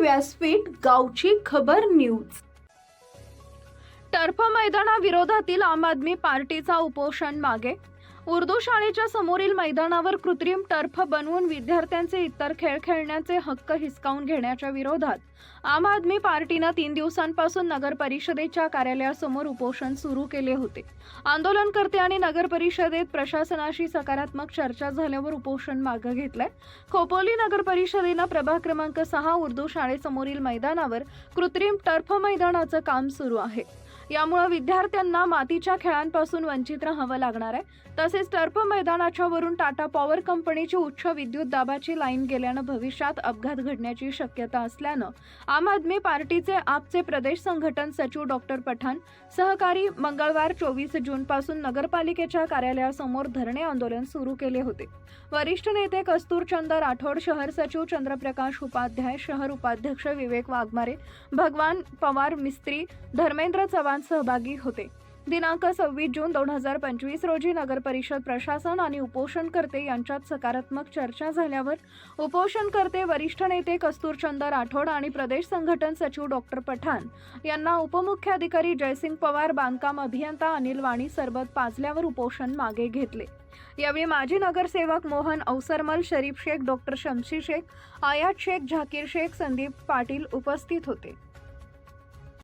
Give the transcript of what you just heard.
व्यासपीठ गावची खबर न्यूज. टर्फ मैदानाविरोधातील आम आदमी पार्टीचा उपोषण मागे उर्दू शाळेच्या समोरील मैदानावर कृत्रिम टर्फ बनवून विद्यार्थ्यांचे इतर खेळ खेळण्याचे हक्क हिसकावून घेण्याच्या विरोधात आम आदमी पार्टीनं तीन दिवसांपासून नगर परिषदेच्या कार्यालयासमोर उपोषण सुरू केले होते. आंदोलनकर्ते आणि नगर परिषदेत प्रशासनाशी सकारात्मक चर्चा झाल्यावर उपोषण मागे घेतलंय. खोपोली नगर परिषदेनं प्रभाग क्रमांक सहा उर्दू शाळेसमोरील मैदानावर कृत्रिम टर्फ मैदानाचं काम सुरू आहे. यामुळे विद्यार्थ्यांना मातीच्या खेळांपासून वंचित राहावं लागणार आहे. तसेच टर्फ मैदानाच्या वरून टाटा पॉवर कंपनीची उच्च विद्युत दाबाची लाईन गेल्यानं भविष्यात अपघात घडण्याची शक्यता असल्यानं आम आदमी पार्टीचे आपचे प्रदेश संघटन सचिव डॉक्टर पठाण सहकारी मंगळवार चोवीस जूनपासून नगरपालिकेच्या कार्यालयासमोर धरणे आंदोलन सुरू केले होते. वरिष्ठ नेते कस्तूरचंद राठोड शहर सचिव चंद्रप्रकाश उपाध्याय शहर उपाध्यक्ष विवेक वाघमारे भगवान पवार मिस्त्री धर्मेंद्र चव्हाण सहभागी होते. दिनांक सव्वीस जून दोन हजार पंचवीस रोजी नगर परिषद प्रशासन आणि उपोषणकर्ते यांच्यात सकारात्मक चर्चा झाल्यावर उपोषणकर्ते वरिष्ठ नेते कस्तूरचंद राठोड आणि प्रदेश संघटन सचिव डॉक्टर पठाण यांना उपमुख्याधिकारी जयसिंग पवार बांधकाम अभियंता अनिल वाणी सरबत पाजल्यावर उपोषण मागे घेतले. यावेळी माजी नगरसेवक मोहन अवसरमल शरीफ शेख डॉक्टर शमशी शेख आयात शेख झाकीर शेख संदीप पाटील उपस्थित होते.